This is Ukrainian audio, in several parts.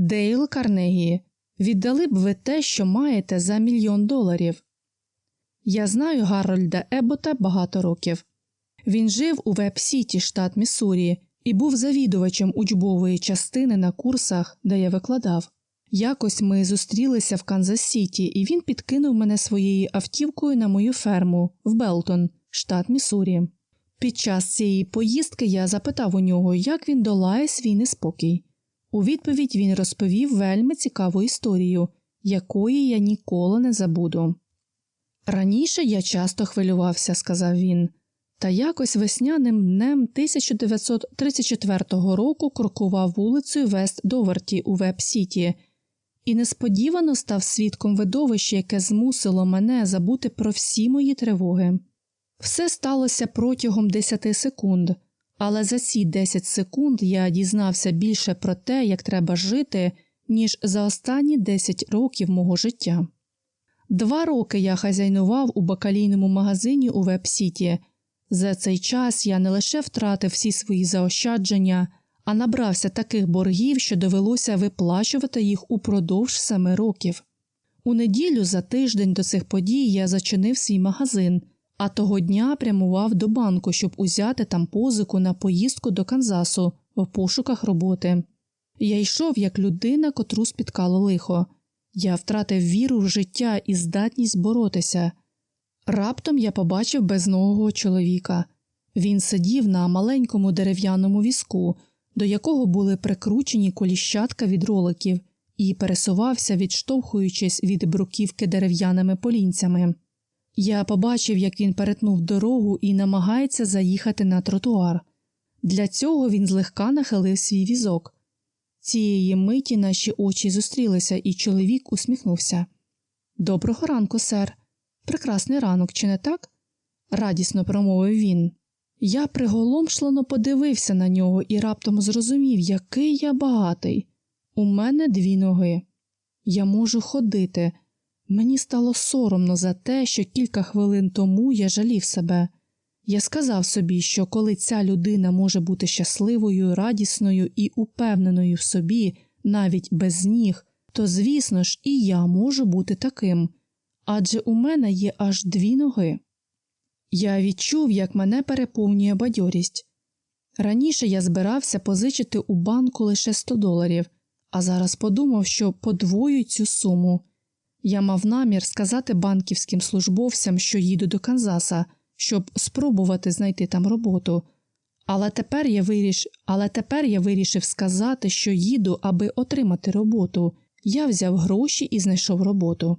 Дейл Карнегі, віддали б ви те, що маєте за мільйон доларів. Я знаю Гарольда Ебота багато років. Він жив у Веб-Сіті, штат Міссурі, і був завідувачем учбової частини на курсах, де я викладав. Якось ми зустрілися в Канзас Сіті, і він підкинув мене своєю автівкою на мою ферму в Белтон, штат Міссурі. Під час цієї поїздки я запитав у нього, як він долає свій неспокій. У відповідь він розповів вельми цікаву історію, якої я ніколи не забуду. Раніше я часто хвилювався, сказав він, та якось весняним днем 1934 року крокував вулицею Вест Доверті у Веб-Сіті і несподівано став свідком видовища, яке змусило мене забути про всі мої тривоги. Все сталося протягом 10 секунд, але за ці 10 секунд я дізнався більше про те, як треба жити, ніж за останні 10 років мого життя. Два роки я хазяйнував у бакалійному магазині у Веб-Сіті. За цей час я не лише втратив всі свої заощадження, а набрався таких боргів, що довелося виплачувати їх упродовж семи років. У неділю за тиждень до цих подій я зачинив свій магазин, а того дня прямував до банку, щоб узяти там позику на поїздку до Канзасу в пошуках роботи. Я йшов як людина, котру спіткало лихо. Я втратив віру в життя і здатність боротися. Раптом я побачив безногого чоловіка. Він сидів на маленькому дерев'яному візку, до якого були прикручені коліщатка від роликів, і пересувався, відштовхуючись від бруківки дерев'яними полінцями. Я побачив, як він перетнув дорогу і намагається заїхати на тротуар. Для цього він злегка нахилив свій візок. Цієї миті наші очі зустрілися, і чоловік усміхнувся. Доброго ранку, сер. Прекрасний ранок, чи не так? радісно промовив він. Я приголомшлено подивився на нього і раптом зрозумів, який я багатий. У мене дві ноги. Я можу ходити. Мені стало соромно за те, що кілька хвилин тому я жалів себе. Я сказав собі, що коли ця людина може бути щасливою, радісною і упевненою в собі, навіть без ніг, то, звісно ж, і я можу бути таким адже у мене є аж дві ноги. Я відчув, як мене переповнює бадьорість. Раніше я збирався позичити у банку лише 100 доларів, а зараз подумав, що подвою цю суму. Я мав намір сказати банківським службовцям, що їду до Канзаса, щоб спробувати знайти там роботу. Але тепер я виріш... Але тепер я вирішив сказати, що їду, аби отримати роботу. Я взяв гроші і знайшов роботу.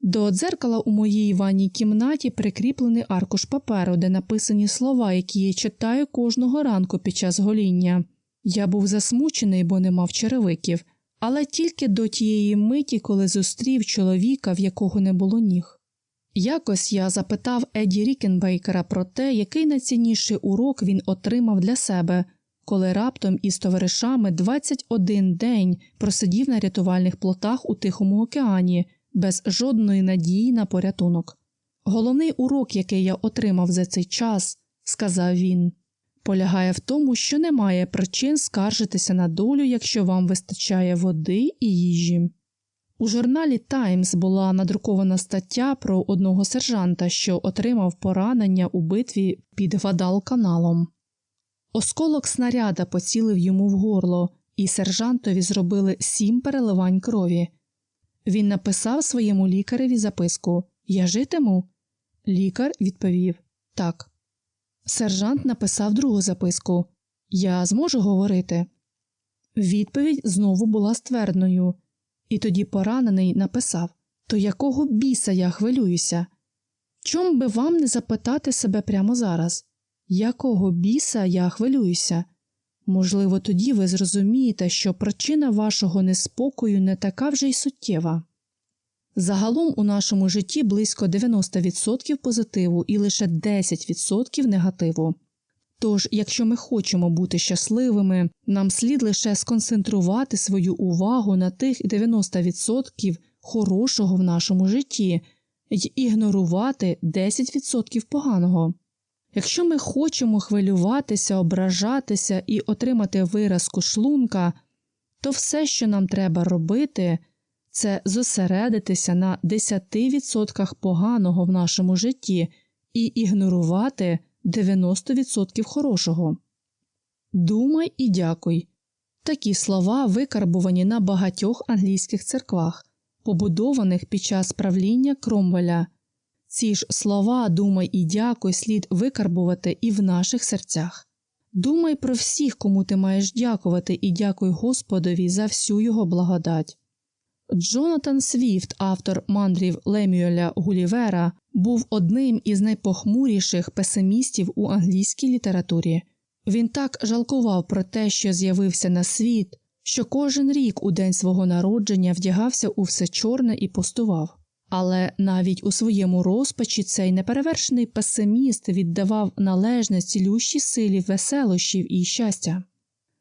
До дзеркала у моїй ванній кімнаті прикріплений аркуш паперу, де написані слова, які я читаю кожного ранку під час гоління. Я був засмучений, бо не мав черевиків, але тільки до тієї миті, коли зустрів чоловіка, в якого не було ніг. Якось я запитав Еді Рікенбейкера про те, який найцінніший урок він отримав для себе, коли раптом із товаришами 21 день просидів на рятувальних плотах у Тихому океані без жодної надії на порятунок. Головний урок, який я отримав за цей час, сказав він, полягає в тому, що немає причин скаржитися на долю, якщо вам вистачає води і їжі. У журналі Таймс була надрукована стаття про одного сержанта, що отримав поранення у битві під Гвадал-каналом. Осколок снаряда поцілив йому в горло, і сержантові зробили сім переливань крові. Він написав своєму лікареві записку Я житиму? Лікар відповів так. Сержант написав другу записку Я зможу говорити. Відповідь знову була ствердною, і тоді поранений написав То якого біса я хвилююся? Чом би вам не запитати себе прямо зараз? Якого біса я хвилююся? Можливо, тоді ви зрозумієте, що причина вашого неспокою не така вже й суттєва. Загалом у нашому житті близько 90% позитиву і лише 10% негативу. Тож, якщо ми хочемо бути щасливими, нам слід лише сконцентрувати свою увагу на тих 90% хорошого в нашому житті й ігнорувати 10% поганого. Якщо ми хочемо хвилюватися, ображатися і отримати виразку шлунка, то все, що нам треба робити, це зосередитися на 10% поганого в нашому житті і ігнорувати 90% хорошого. Думай і дякуй. Такі слова викарбувані на багатьох англійських церквах, побудованих під час правління Кромвеля. Ці ж слова думай і дякуй слід викарбувати і в наших серцях. Думай про всіх, кому ти маєш дякувати, і дякуй Господові за всю його благодать. Джонатан Свіфт, автор мандрів Лемюеля Гулівера, був одним із найпохмуріших песимістів у англійській літературі. Він так жалкував про те, що з'явився на світ, що кожен рік у день свого народження вдягався у все чорне і пустував. Але навіть у своєму розпачі цей неперевершений песиміст віддавав належне цілющій силі веселощів і щастя.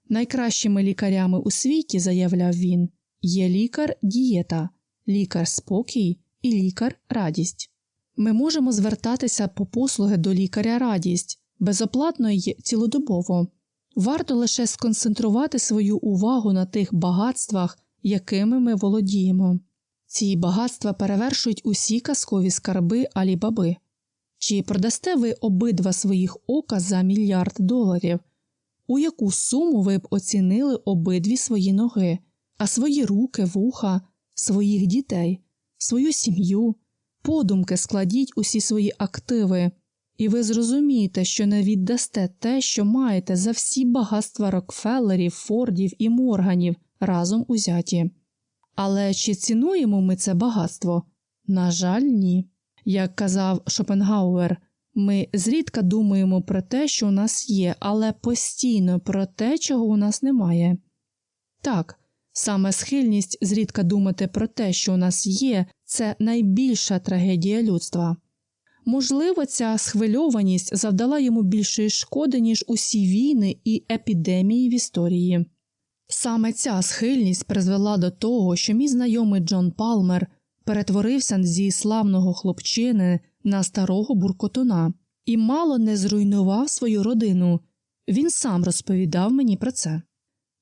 Найкращими лікарями у світі, заявляв він, є лікар дієта, лікар спокій і лікар радість. Ми можемо звертатися по послуги до лікаря радість безоплатно й цілодобово. Варто лише сконцентрувати свою увагу на тих багатствах, якими ми володіємо. Ці багатства перевершують усі казкові скарби Алібаби. Чи продасте ви обидва своїх ока за мільярд доларів? У яку суму ви б оцінили обидві свої ноги, а свої руки, вуха, своїх дітей, свою сім'ю, подумки складіть усі свої активи, і ви зрозумієте, що не віддасте те, що маєте за всі багатства Рокфеллерів, Фордів і Морганів разом узяті. Але чи цінуємо ми це багатство? На жаль, ні. Як казав Шопенгауер, ми зрідка думаємо про те, що у нас є, але постійно про те, чого у нас немає. Так, саме схильність зрідка думати про те, що у нас є, це найбільша трагедія людства. Можливо, ця схвильованість завдала йому більшої шкоди, ніж усі війни і епідемії в історії. Саме ця схильність призвела до того, що мій знайомий Джон Палмер перетворився зі славного хлопчини на старого буркотуна і мало не зруйнував свою родину. Він сам розповідав мені про це.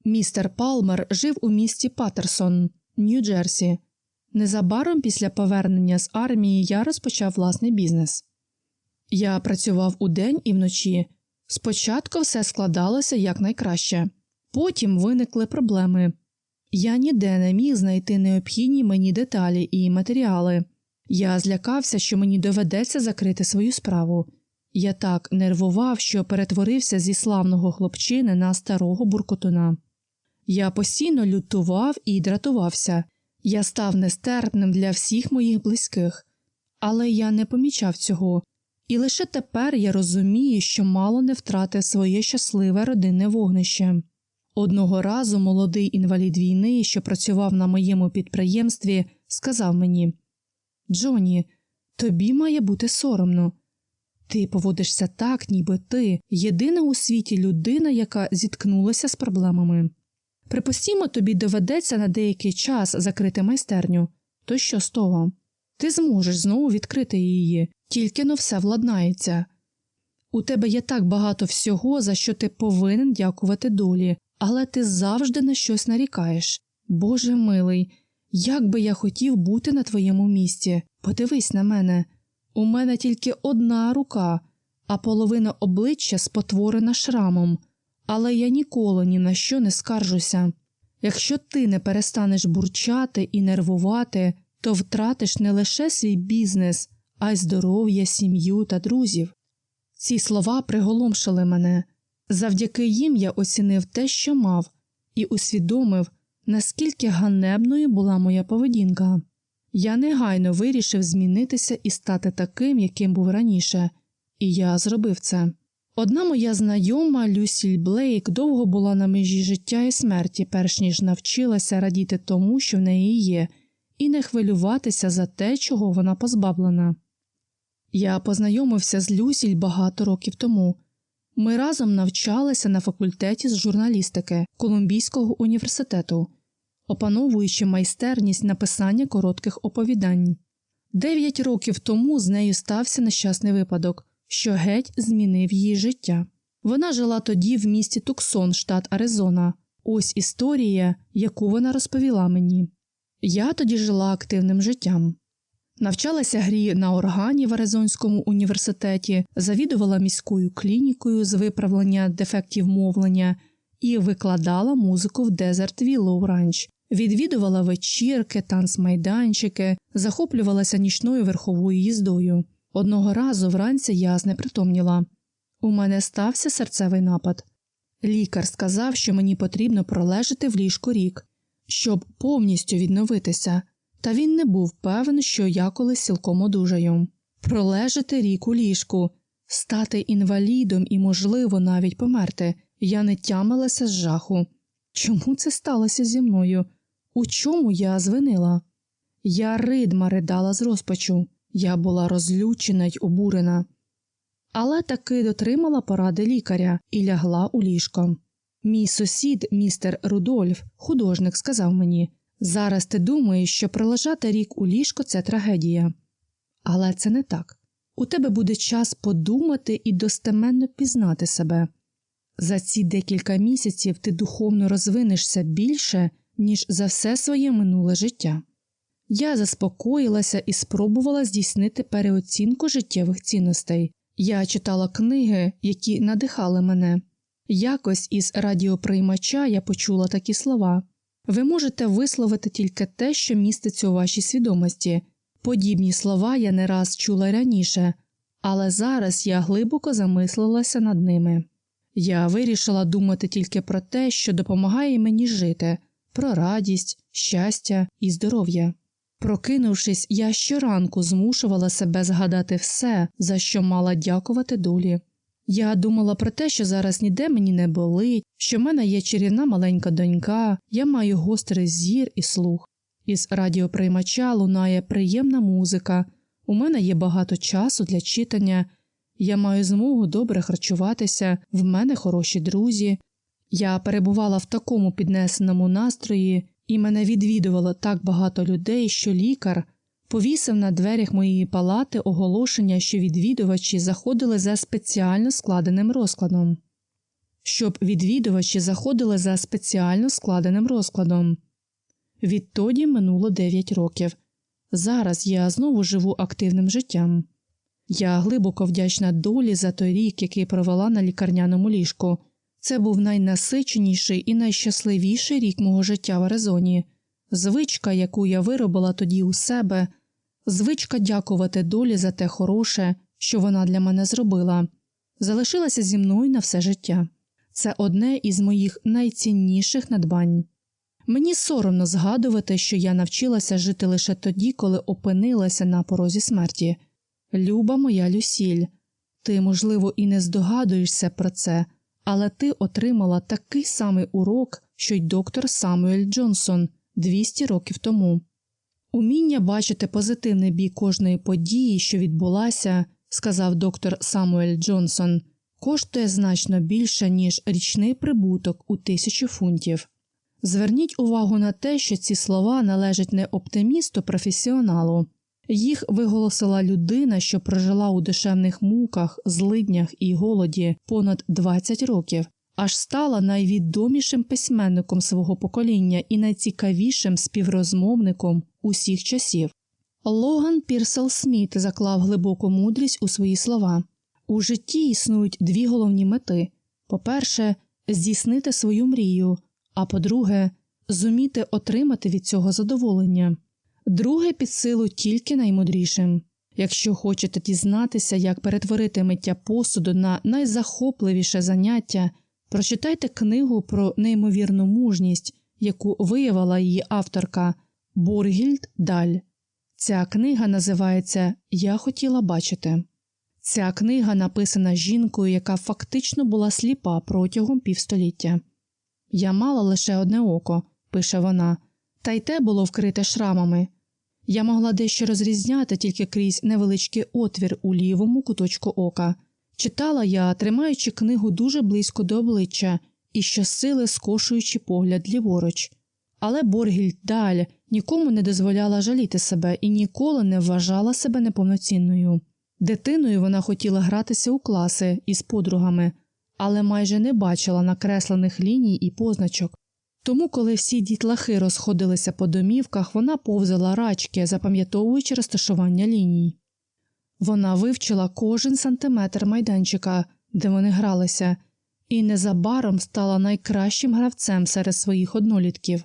Містер Палмер жив у місті Патерсон, Нью-Джерсі. Незабаром після повернення з армії я розпочав власний бізнес. Я працював удень і вночі. Спочатку все складалося якнайкраще. Потім виникли проблеми. Я ніде не міг знайти необхідні мені деталі і матеріали. Я злякався, що мені доведеться закрити свою справу. Я так нервував, що перетворився зі славного хлопчини на старого буркотуна. Я постійно лютував і дратувався. Я став нестерпним для всіх моїх близьких, але я не помічав цього, і лише тепер я розумію, що мало не втратив своє щасливе родинне вогнище. Одного разу молодий інвалід війни, що працював на моєму підприємстві, сказав мені Джоні, тобі має бути соромно. Ти поводишся так, ніби ти єдина у світі людина, яка зіткнулася з проблемами. Припустімо, тобі доведеться на деякий час закрити майстерню, то що з того? Ти зможеш знову відкрити її, тільки но все владнається. У тебе є так багато всього, за що ти повинен дякувати долі, але ти завжди на щось нарікаєш. Боже милий, як би я хотів бути на твоєму місці, подивись на мене. У мене тільки одна рука, а половина обличчя спотворена шрамом, але я ніколи ні на що не скаржуся. Якщо ти не перестанеш бурчати і нервувати, то втратиш не лише свій бізнес, а й здоров'я, сім'ю та друзів. Ці слова приголомшили мене. Завдяки їм я оцінив те, що мав, і усвідомив, наскільки ганебною була моя поведінка. Я негайно вирішив змінитися і стати таким, яким був раніше, і я зробив це. Одна моя знайома Люсіль Блейк довго була на межі життя і смерті, перш ніж навчилася радіти тому, що в неї є, і не хвилюватися за те, чого вона позбавлена. Я познайомився з Люсіль багато років тому. Ми разом навчалися на факультеті з журналістики Колумбійського університету, опановуючи майстерність написання коротких оповідань. Дев'ять років тому з нею стався нещасний випадок, що геть змінив її життя. Вона жила тоді в місті Туксон, штат Аризона, Ось історія, яку вона розповіла мені. Я тоді жила активним життям. Навчалася грі на органі в Аризонському університеті, завідувала міською клінікою з виправлення дефектів мовлення і викладала музику в Desert Willow Ranch, відвідувала вечірки, танцмайданчики, захоплювалася нічною верховою їздою. Одного разу вранці я знепритомніла. У мене стався серцевий напад. Лікар сказав, що мені потрібно пролежати в ліжку рік, щоб повністю відновитися, та він не був певен, що я колись цілком одужаю. Пролежати рік у ліжку, стати інвалідом і, можливо, навіть померти. Я не тямилася з жаху. Чому це сталося зі мною? У чому я звинила? Я ридма ридала з розпачу, я була розлючена й обурена. Але таки дотримала поради лікаря і лягла у ліжко. Мій сусід, містер Рудольф, художник, сказав мені зараз ти думаєш, що пролежати рік у ліжко це трагедія. Але це не так. У тебе буде час подумати і достеменно пізнати себе. За ці декілька місяців ти духовно розвинешся більше, ніж за все своє минуле життя. Я заспокоїлася і спробувала здійснити переоцінку життєвих цінностей. Я читала книги, які надихали мене. Якось із радіоприймача я почула такі слова ви можете висловити тільки те, що міститься у вашій свідомості. Подібні слова я не раз чула раніше, але зараз я глибоко замислилася над ними. Я вирішила думати тільки про те, що допомагає мені жити, про радість, щастя і здоров'я. Прокинувшись, я щоранку змушувала себе згадати все, за що мала дякувати долі. Я думала про те, що зараз ніде мені не болить, що в мене є чарівна маленька донька, я маю гострий зір і слух. Із радіоприймача лунає приємна музика, у мене є багато часу для читання, я маю змогу добре харчуватися, в мене хороші друзі. Я перебувала в такому піднесеному настрої, і мене відвідувало так багато людей, що лікар повісив на дверях моєї палати оголошення, що відвідувачі заходили за спеціально складеним розкладом. Щоб відвідувачі заходили за спеціально складеним розкладом. Відтоді минуло 9 років. Зараз я знову живу активним життям. Я глибоко вдячна долі за той рік, який провела на лікарняному ліжку. Це був найнасиченіший і найщасливіший рік мого життя в Аризоні. Звичка, яку я виробила тоді у себе, звичка дякувати долі за те хороше, що вона для мене зробила, залишилася зі мною на все життя. Це одне із моїх найцінніших надбань. Мені соромно згадувати, що я навчилася жити лише тоді, коли опинилася на порозі смерті. Люба моя Люсіль, ти, можливо, і не здогадуєшся про це, але ти отримала такий самий урок, що й доктор Самуель Джонсон 200 років тому. Уміння бачити позитивний бік кожної події, що відбулася, сказав доктор Самуель Джонсон, коштує значно більше, ніж річний прибуток у тисячу фунтів. Зверніть увагу на те, що ці слова належать не оптимісту професіоналу. Їх виголосила людина, що прожила у душевних муках, злиднях і голоді понад 20 років, аж стала найвідомішим письменником свого покоління і найцікавішим співрозмовником усіх часів. Логан Пірсел Сміт заклав глибоку мудрість у свої слова. У житті існують дві головні мети по-перше, здійснити свою мрію, а по-друге, зуміти отримати від цього задоволення. Друге під силу тільки наймудрішим. Якщо хочете дізнатися, як перетворити миття посуду на найзахопливіше заняття, прочитайте книгу про неймовірну мужність, яку виявила її авторка Боргільд Даль. Ця книга називається Я хотіла бачити. Ця книга написана жінкою, яка фактично була сліпа протягом півстоліття. Я мала лише одне око, пише вона, та й те було вкрите шрамами. Я могла дещо розрізняти тільки крізь невеличкий отвір у лівому куточку ока. Читала я, тримаючи книгу дуже близько до обличчя і щосили скошуючи погляд ліворуч. Але Боргільд Даль нікому не дозволяла жаліти себе і ніколи не вважала себе неповноцінною. Дитиною вона хотіла гратися у класи із подругами, але майже не бачила накреслених ліній і позначок. Тому, коли всі дітлахи розходилися по домівках, вона повзала рачки, запам'ятовуючи розташування ліній. Вона вивчила кожен сантиметр майданчика, де вони гралися, і незабаром стала найкращим гравцем серед своїх однолітків.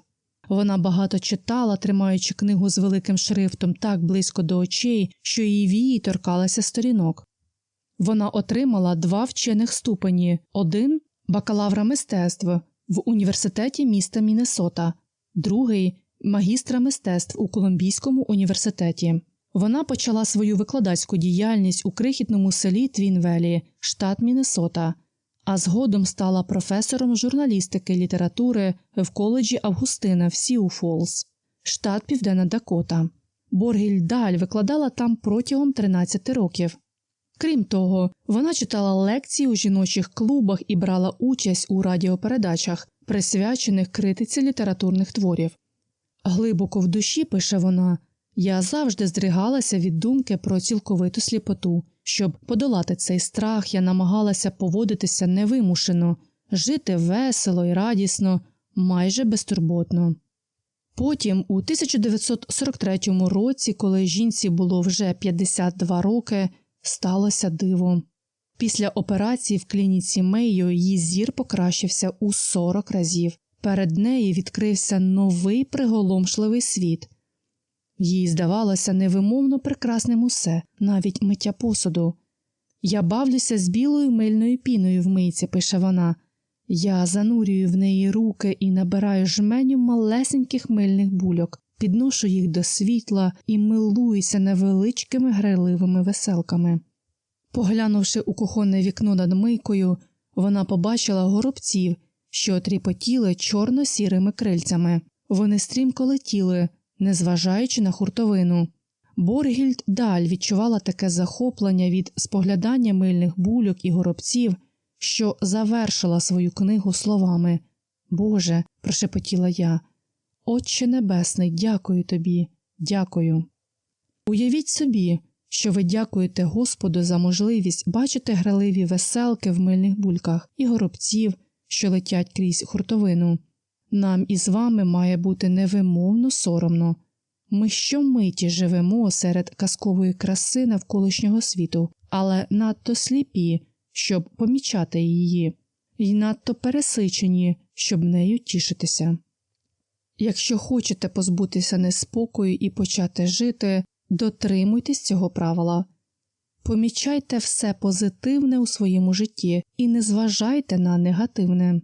Вона багато читала, тримаючи книгу з великим шрифтом так близько до очей, що її вії торкалися сторінок. Вона отримала два вчених ступені: один бакалавра мистецтв в університеті міста Міннесота, другий магістра мистецтв у Колумбійському університеті. Вона почала свою викладацьку діяльність у крихітному селі Твінвелі, штат Міннесота, а згодом стала професором журналістики літератури в коледжі Августина в Сіу Фолс, штат Південна Дакота. Боргіль Даль викладала там протягом 13 років. Крім того, вона читала лекції у жіночих клубах і брала участь у радіопередачах, присвячених критиці літературних творів. Глибоко в душі, пише вона, я завжди здригалася від думки про цілковиту сліпоту. Щоб подолати цей страх, я намагалася поводитися невимушено, жити весело і радісно, майже безтурботно. Потім, у 1943 році, коли жінці було вже 52 роки, сталося диво. Після операції в клініці Мейо її зір покращився у 40 разів. Перед нею відкрився новий приголомшливий світ. Їй здавалося невимовно прекрасним усе, навіть миття посуду. Я бавлюся з білою мильною піною в мийці, пише вона. Я занурюю в неї руки і набираю жменю малесеньких мильних бульок, підношу їх до світла і милуюся невеличкими грайливими веселками. Поглянувши у кухонне вікно над мийкою, вона побачила горобців, що тріпотіли чорно-сірими крильцями. Вони стрімко летіли, незважаючи на хуртовину. Боргільд даль відчувала таке захоплення від споглядання мильних бульок і горобців, що завершила свою книгу словами Боже, прошепотіла я, Отче Небесний, дякую тобі, дякую. Уявіть собі, що ви дякуєте Господу за можливість бачити граливі веселки в мильних бульках і горобців, що летять крізь хуртовину. Нам із вами має бути невимовно соромно. Ми щомиті живемо серед казкової краси навколишнього світу, але надто сліпі, щоб помічати її, і надто пересичені, щоб нею тішитися. Якщо хочете позбутися неспокою і почати жити, дотримуйтесь цього правила. Помічайте все позитивне у своєму житті і не зважайте на негативне.